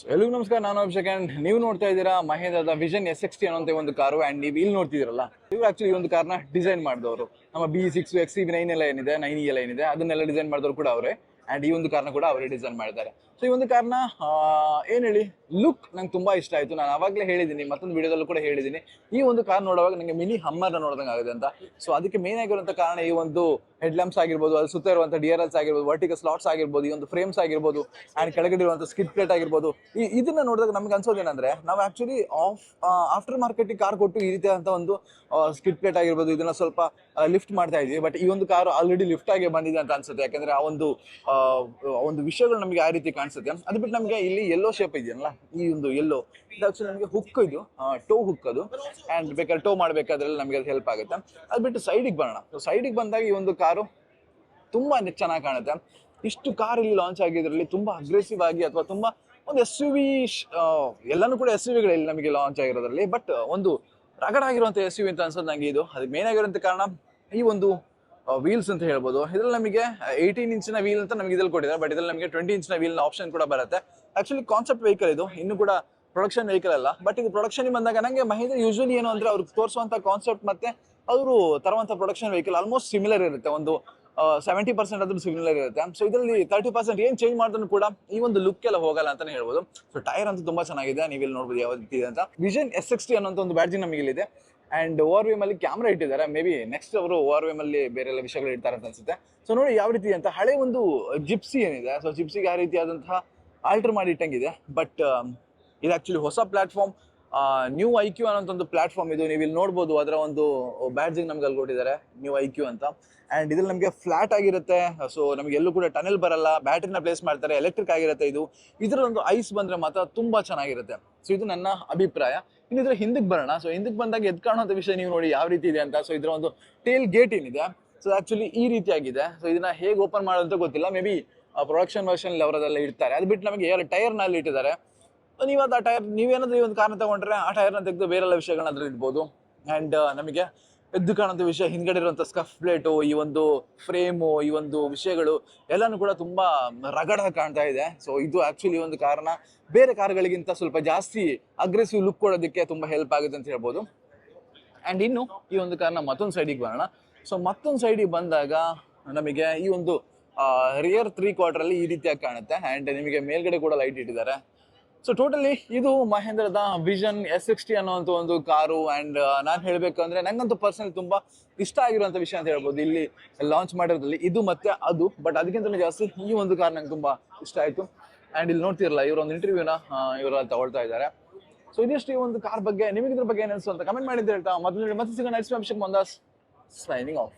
So, ಎಲ್ರಿಗೂ ನಮಸ್ಕಾರ. ನಾನು ಅಭಿಷೇಕ್ ಅಂಡ್ ನೀವು ನೋಡ್ತಾ ಇದ್ದೀರಾ ಮಹೇಂದ್ರದ ವಿಷನ್ ಎಸ್ ಎಕ್ಸ್ ಟಿ ಅನ್ನೋ ಒಂದು ಕಾರು ಅಂಡ್ ನೀವು ಇಲ್ಲಿ ನೋಡ್ತಿದ್ದೀರಲ್ಲ? ಇವ್ರು ಆಕ್ಚುಲಿ ಒಂದು ಕಾರ್ನ ಡಿಸೈನ್ ಮಾಡಿದವರು. ನಮ್ಮ B six X C nine ಎಲ್ಲ ಏನಿದೆ? ನೈನ್ ಎಲ್ಲ ಏನಿದೆ? ಅದನ್ನೆಲ್ಲ ಡಿಸೈನ್ ಮಾಡಿದವರು ಕೂಡ ಅವರೇ. ಅಂಡ್ ಈ ಒಂದು ಕಾರ್ನ ಕೂಡ ಅವರೇ ಡಿಸೈನ್ ಮಾಡಿದ್ದಾರೆ. ಸೊ ಈ ಒಂದು ಕಾರ್ನ ಏನು ಹೇಳಿ? ಲುಕ್ ನಂಗೆ ತುಂಬಾ ಇಷ್ಟ ಆಯ್ತು. ನಾನು ಅವಾಗಲೇ ಹೇಳಿದ್ದೀನಿ ಮತ್ತೊಂದು ವಿಡಿಯೋದಲ್ಲೂ ಕೂಡ ಹೇಳಿದ್ದೀನಿ. ಈ ಒಂದು ಕಾರ್ ನೋಡುವಾಗ ನನಗೆ ಮಿನಿ ಹಮ್ಮರ್ನ ನೋಡಿದಂಗೆ ಆಗುತ್ತೆ ಅಂತ. ಸೊ ಅದಕ್ಕೆ ಮೇನ್ ಆಗಿರುವಂಥ ಕಾರಣ ಈ ಒಂದು ಹೆಡ್ ಲ್ಯಾಂಪ್ಸ್ ಆಗಿರ್ಬೋದು, ಅಲ್ಲಿ ಸುತ್ತ ಇರುವಂಥ ಡಿ ಆರ್ ಎಲ್ಸ್ ಆಗಿರ್ಬೋದು ವರ್ಟಿಕಲ್ ಸ್ಲಾಟ್ಸ್ ಆಗಿರ್ಬೋದು, ಈ ಒಂದು ಫ್ರೇಮ್ಸ್ ಆಗಿರ್ಬೋದು ಅಂಡ್ ಕೆಳಗಡೆ ಇರುವಂಥ ಸ್ಕಿಟ್ ಪ್ಲೇಟ್ ಆಗಿರ್ಬೋದು, ಈ ಇದನ್ನ ನೋಡಿದಾಗ ನಮ್ಗೆ ಅನ್ಸೋದೇನಂದ್ರೆ ನಾವು actually of after market car ಕೊಟ್ಟು ಈ ರೀತಿಯಾದಂಥ ಒಂದು ಸ್ಕಿಟ್ ಪ್ಲೇಟ್ ಆಗಿರ್ಬೋದು, ಇದನ್ನ ಸ್ವಲ್ಪ ಲಿಫ್ಟ್ ಮಾಡ್ತಾ ಇದೀವಿ ಬಟ್ ಈ ಒಂದು ಕಾರು ಆಲ್ರೆಡಿ ಲಿಫ್ಟ್ ಆಗಿ ಬಂದಿದೆ ಅಂತ ಅನ್ಸುತ್ತೆ, ಯಾಕಂದ್ರೆ ಆ ಒಂದು ಒಂದು ವಿಷಯಗಳು ನಮಗೆ ಆ ರೀತಿ ಕಾಣಿಸುತ್ತೆ. ಅದು ಬಿಟ್ಟು ನಮಗೆ ಇಲ್ಲಿ ಎಲ್ಲೋ ಶೇಪ್ ಇದೆಯಲ್ಲ, ಈ ಒಂದು ಎಲ್ಲೋ ನಮಗೆ ಹುಕ್ ಇದು ಟೋ ಹುಕ್ ಅದು ಅಂಡ್ ಬೇಕಾದ್ರೆ ಟೋ ಮಾಡಬೇಕಾದ್ರೆ ನಮಗೆ ಅದು ಹೆಲ್ಪ್ ಆಗುತ್ತೆ. ಅದು ಬಿಟ್ಟು ಸೈಡಿಗೆ ಬರೋಣ. ಸೈಡ್ ಸೈಡಿಗೆ ಬಂದಾಗ ಈ ಒಂದು ತುಂಬಾ ಚೆನ್ನಾಗಿ ಕಾಣುತ್ತೆ. ಇಷ್ಟು ಕಾರ್ ಇಲ್ಲಿ ಲಾಂಚ್ ಆಗಿದ್ರಲ್ಲಿ ತುಂಬಾ ಅಗ್ರೆಸಿವ್ ಆಗಿ ಅಥವಾ ತುಂಬಾ ಒಂದು ಎಸ್ ಯು ವಿ ಎಲ್ಲಾನು ಕೂಡ ಎಸ್ ಯು ವಿಗಳು ಇಲ್ಲಿ ನಮಗೆ ಲಾಂಚ್ ಆಗಿರೋದ್ರಲ್ಲಿ. ಬಟ್ ಒಂದು ರಗಡ್ ಆಗಿರುವಂತ ಎಸ್ ಯು ವಿ ಅಂತ ಅನ್ಸೋದು ನಂಗೆ ಇದು. ಅದಕ್ಕೆ ಮೇನ್ ಆಗಿರುವಂತ ಕಾರಣ ಈ ಒಂದು ವೀಲ್ಸ್ ಅಂತ ಹೇಳ್ಬೋದು. ಇದ್ರಲ್ಲಿ ನಮಗೆ ಏಯ್ಟೀನ್ ಇಂಚಿನ ವೀಲ್ ಅಂತ ನಮಗೆ ಇದ್ರಲ್ಲಿ ಕೊಟ್ಟಿದ್ದಾರೆ. ಬಟ್ ಇದ್ರಲ್ಲಿ ನಮಗೆ ಟ್ವೆಂಟಿ ಇಂಚಿನ ವೀಲ್ ಆಪ್ಷನ್ ಕೂಡ ಬರುತ್ತೆ. ಆಕ್ಚುಲಿ ಕಾನ್ಸೆಪ್ಟ್ ವೆಹಿಕಲ್ ಇದು. ಇನ್ನು ಕೂಡ ಪ್ರೊಡಕ್ಷನ್ ವೆಹಿಕಲ್ ಅಲ್ಲ. ಬಟ್ ಇದು ಪ್ರೊಡಕ್ಷನ್ ಬಂದಾಗ ನಂಗೆ ಮಹಿಂದ್ರ ಯೂಶಲಿ ಏನು ಅಂದ್ರೆ ಅವ್ರಿಗೆ ತೋರಿಸುವಂತ ಕಾನ್ಸೆಪ್ಟ್ ಮತ್ತೆ ಅವರು ತರುವಂತ ಪ್ರೊಡಕ್ಷನ್ ವೆಹಿಕಲ್ ಆಲ್ಮೋಸ್ಟ್ ಸಿಮಿಲರ್ ಇರುತ್ತೆ. ಒಂದು ಸೆವೆಂಟಿ ಪರ್ಸೆಂಟ್ ಆದ್ರೂ ಸಿಮಿಲರ್ ಇರುತ್ತೆ. ಸೊ ಇದರಲ್ಲಿ ತರ್ಟಿ ಪರ್ಸೆಂಟ್ ಏನ್ ಚೇಂಜ್ ಮಾಡಿದ್ರು ಕೂಡ ಈ ಒಂದು ಲುಕ್ ಎಲ್ಲ ಹೋಗಲ್ಲ ಅಂತಾನೆ ಹೇಳ್ಬೋದು. ಸೊ ಟೈರ್ ಅಂತೂ ತುಂಬಾ ಚೆನ್ನಾಗಿದೆ. ನೀವು ಇಲ್ಲಿ ನೋಡ್ಬೋದು ಯಾವ ರೀತಿ ಅಂತ. ವಿಷನ್ ಎಸ್ ಎಕ್ಸ್ ಟಿ ಒಂದು ಬ್ಯಾಡ್ಜಿ ನಮಗೆ ಅಂಡ್ ಓವರ್ ವೇಮ್ ಅಲ್ಲಿ ಕ್ಯಾಮ್ರಾ ಇಟ್ಟಿದ್ದಾರೆ. ಮೇ ಬಿ ನೆಕ್ಸ್ಟ್ ಅವರು ಓವರ್ ವೇಮ್ ಅಲ್ಲಿ ಬೇರೆ ಎಲ್ಲ ವಿಷಯಗಳು ಇಡ್ತಾರೆ ಅಂತ ಅನ್ಸುತ್ತೆ. ಸೊ ನೋಡಿ ಯಾವ ರೀತಿ ಅಂತ. ಹಳೆ ಒಂದು ಜಿಪ್ಸಿ ಏನಿದೆ. ಸೊ ಜಿಪ್ಸಿಗೆ ಆ ರೀತಿಯಾದಂತಹ ಆಲ್ಟರ್ ಮಾಡಿ ಇಟ್ಟಂಗಿದೆ. ಬಟ್ ಇದು ಆಕ್ಚುಲಿ ಹೊಸ ಪ್ಲಾಟ್ಫಾರ್ಮ್ ನ್ಯೂ ಐ ಕ್ಯೂ ಅನ್ನೋ ಒಂದು ಪ್ಲಾಟ್ಫಾರ್ಮ್ ಇದು ನೀವು ಇಲ್ಲಿ ನೋಡ್ಬೋದು, ಅದರ ಒಂದು ಬ್ಯಾಡ್ಜಿಂಗ್ ನಮ್ಗೆ ಅಲ್ಲಿ ಕೊಟ್ಟಿದ್ದಾರೆ ನ್ಯೂ ಐ ಕ್ಯೂ ಅಂತ. ಅಂಡ್ ಇದ್ರಲ್ಲಿ ನಮಗೆ ಫ್ಲಾಟ್ ಆಗಿರುತ್ತೆ ಸೊ ನಮಗೆ ಎಲ್ಲೂ ಕೂಡ ಟನಲ್ ಬರಲ್ಲ ಬ್ಯಾಟ್ರಿನ ಪ್ಲೇಸ್ ಮಾಡ್ತಾರೆ ಎಲೆಕ್ಟ್ರಿಕ್ ಆಗಿರುತ್ತೆ ಇದು. ಇದರಲ್ಲೊಂದು ಐಸ್ ಬಂದ್ರೆ ಮಾತ್ರ ತುಂಬಾ ಚೆನ್ನಾಗಿರುತ್ತೆ. ಸೊ ಇದು ನನ್ನ ಅಭಿಪ್ರಾಯ. ಇನ್ನು ಇದ್ರ ಹಿಂದಕ್ಕೆ ಬರೋಣ. ಸೊ ಹಿಂದಕ್ಕೆ ಬಂದಾಗ ಎದ್ ಕಾಣುವಂತ ವಿಷಯ ನೀವು ನೋಡಿ ಯಾವ ರೀತಿ ಇದೆ ಅಂತ. ಸೊ ಇದರ ಒಂದು ಟೇಲ್ ಗೇಟ್ ಏನಿದೆ. ಸೊ ಆಕ್ಚುಲಿ ಈ ರೀತಿಯಾಗಿದೆ. ಸೊ ಇದನ್ನ ಹೇಗೆ ಓಪನ್ ಮಾಡೋದಂತ ಗೊತ್ತಿಲ್ಲ. ಮೇ ಬಿ ಪ್ರೊಡಕ್ಷನ್ ವರ್ಷನ್ ಅವರದೆಲ್ಲ ಇಡ್ತಾರೆ. ಅದು ಬಿಟ್ಟು ನಮಗೆ ಎರಡು ಟೈರ್ನಲ್ಲಿ ಇಟ್ಟಿದ್ದಾರೆ. ನೀವು ಅದು ಆ ಟೈರ್, ನೀವೇನಾದ್ರೂ ಈ ಒಂದು ಕಾರಣ ತಗೊಂಡ್ರೆ ಆ ಟೈರ್ನ ತೆಗೆದು ಬೇರೆಲ್ಲ ವಿಷಯಗಳನ್ನ ಅದ್ರಲ್ಲಿ ಇಡ್ಬೋದು ಅಂಡ್ ನಮಗೆ ಎದ್ದು ಕಾಣುವಂಥ ವಿಷಯ, ಹಿಂದ್ಗಡೆ ಇರುವಂಥ ಸ್ಕಫ್ ಪ್ಲೇಟು ಈ ಒಂದು ಫ್ರೇಮು ಈ ಒಂದು ವಿಷಯಗಳು ಎಲ್ಲಾನು ಕೂಡ ತುಂಬಾ ರಗಡ ಕಾಣ್ತಾ ಇದೆ. ಸೊ ಇದು ಆಕ್ಚುಲಿ ಒಂದು ಕಾರಣ. ಬೇರೆ ಕಾರ್ಗಳಿಗಿಂತ ಸ್ವಲ್ಪ ಜಾಸ್ತಿ ಅಗ್ರೆಸಿವ್ ಲುಕ್ ಕೊಡೋದಕ್ಕೆ ತುಂಬಾ ಹೆಲ್ಪ್ ಆಗುತ್ತೆ ಅಂತ ಹೇಳ್ಬೋದು. ಅಂಡ್ ಇನ್ನು ಈ ಒಂದು ಕಾರಣ ಮತ್ತೊಂದು ಸೈಡಿಗೆ ಬರೋಣ. ಸೊ ಮತ್ತೊಂದು ಸೈಡಿಗೆ ಬಂದಾಗ ನಮಗೆ ಈ ಒಂದು ರಿಯರ್ ತ್ರೀ ಕ್ವಾರ್ಟರ್ ಅಲ್ಲಿ ಈ ರೀತಿಯಾಗಿ ಕಾಣುತ್ತೆ. ಅಂಡ್ ನಿಮಗೆ ಮೇಲ್ಗಡೆ ಕೂಡ ಲೈಟ್ ಇಟ್ಟಿದ್ದಾರೆ. ಸೊ ಟೋಟಲಿ ಇದು ಮಹೇಂದ್ರದ ವಿಷನ್ ಎಸ್ ಸಿಕ್ಸ್ಟಿ ಅನ್ನೋಂಥ ಒಂದು ಕಾರು ಅಂಡ್ ನಾನು ಹೇಳಬೇಕಂದ್ರೆ ನಂಗಂತೂ ಪರ್ಸನಲ್ ತುಂಬಾ ಇಷ್ಟ ಆಗಿರುವಂತ ವಿಷಯ ಅಂತ ಹೇಳ್ಬೋದು. ಇಲ್ಲಿ ಲಾಂಚ್ ಮಾಡಿರೋದ್ರಲ್ಲಿ ಇದು ಮತ್ತೆ ಅದು ಬಟ್ ಅದಕ್ಕಿಂತ ಜಾಸ್ತಿ ಈ ಒಂದು ಕಾರ್ ನಂಗೆ ತುಂಬಾ ಇಷ್ಟ ಆಯ್ತು. ಅಂಡ್ ಇಲ್ಲಿ ನೋಡ್ತಿರಲ್ಲ ಇವರು ಒಂದು ಇಂಟರ್ವ್ಯೂನ ಇವರು ತಗೊಳ್ತಾ ಇದ್ದಾರೆ. ಸೊ ಇದಿಷ್ಟು ಈ ಒಂದು ಕಾರ್ ಬಗ್ಗೆ ನಿಮಗೆ ಇದ್ರ ಬಗ್ಗೆ ಏನು ಅಂತ ಕಮೆಂಟ್ ಮಾಡಿದ್ರೆ ಹೇಳ್ತಾ. ಮೊದಲು ಮತ್ತೆ ಸಿಗೋಣ next Abhishek Mandas signing off